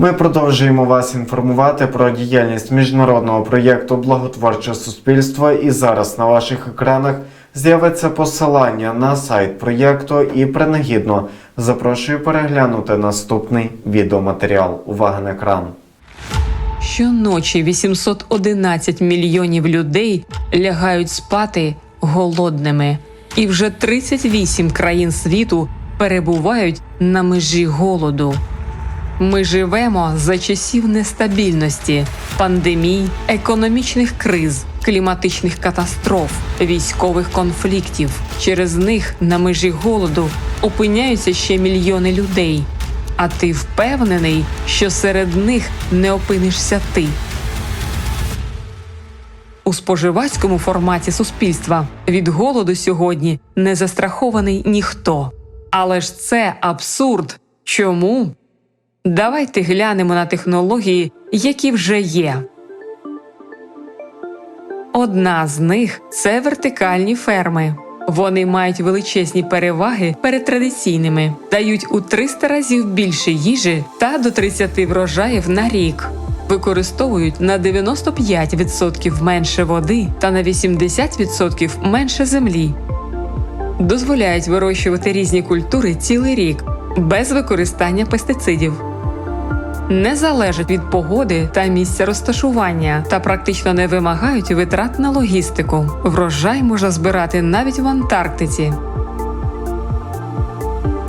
Ми продовжуємо вас інформувати про діяльність міжнародного проєкту Благотворче суспільство. І зараз на ваших екранах з'явиться посилання на сайт проєкту. І принагідно запрошую переглянути наступний відеоматеріал. Увага на екран. Щоночі 811 мільйонів людей лягають спати голодними, і вже 38 країн світу перебувають на межі голоду. Ми живемо за часів нестабільності, пандемій, економічних криз, кліматичних катастроф, військових конфліктів. Через них на межі голоду опиняються ще мільйони людей. А ти впевнений, що серед них не опинишся ти. У споживацькому форматі суспільства від голоду сьогодні не застрахований ніхто. Але ж це абсурд. Чому? Давайте глянемо на технології, які вже є. Одна з них це вертикальні ферми. Вони мають величезні переваги перед традиційними, дають у 300 разів більше їжі та до 30 врожаїв на рік. Використовують на 95% менше води та на 80% менше землі. Дозволяють вирощувати різні культури цілий рік без використання пестицидів не залежать від погоди та місця розташування та практично не вимагають витрат на логістику. Врожай можна збирати навіть в Антарктиці.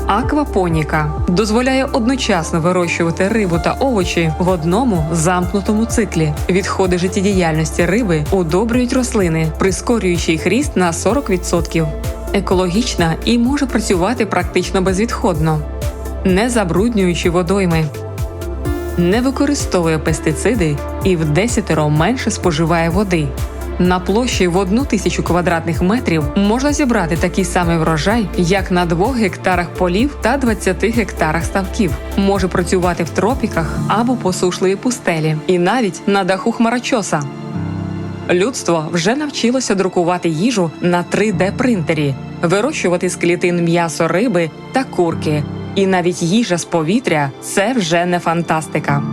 Аквапоніка дозволяє одночасно вирощувати рибу та овочі в одному замкнутому циклі. Відходи життєдіяльності риби удобрюють рослини, прискорюючи їх ріст на 40%. Екологічна і може працювати практично безвідходно, не забруднюючи водойми не використовує пестициди і в десятеро менше споживає води. На площі в одну тисячу квадратних метрів можна зібрати такий самий врожай, як на двох гектарах полів та 20 гектарах ставків. Може працювати в тропіках або посушливій пустелі, і навіть на даху хмарочоса. Людство вже навчилося друкувати їжу на 3D-принтері, вирощувати з клітин м'ясо риби та курки. І навіть їжа з повітря це вже не фантастика.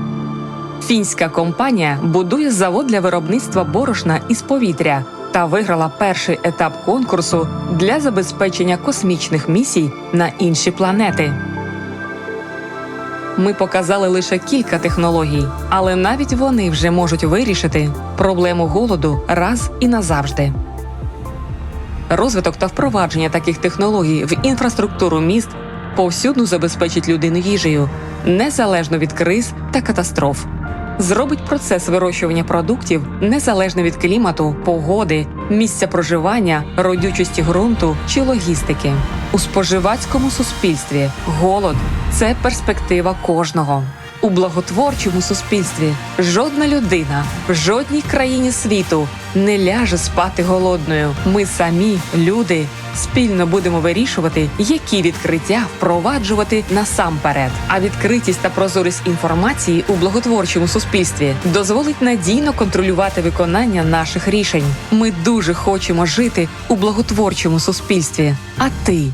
Фінська компанія будує завод для виробництва борошна із повітря та виграла перший етап конкурсу для забезпечення космічних місій на інші планети. Ми показали лише кілька технологій, але навіть вони вже можуть вирішити проблему голоду раз і назавжди. Розвиток та впровадження таких технологій в інфраструктуру міст повсюдно забезпечить людину їжею, незалежно від криз та катастроф. Зробить процес вирощування продуктів незалежно від клімату, погоди, місця проживання, родючості ґрунту чи логістики. У споживацькому суспільстві голод це перспектива кожного. У благотворчому суспільстві жодна людина в жодній країні світу не ляже спати голодною. Ми самі, люди, спільно будемо вирішувати, які відкриття впроваджувати насамперед. А відкритість та прозорість інформації у благотворчому суспільстві дозволить надійно контролювати виконання наших рішень. Ми дуже хочемо жити у благотворчому суспільстві. А ти?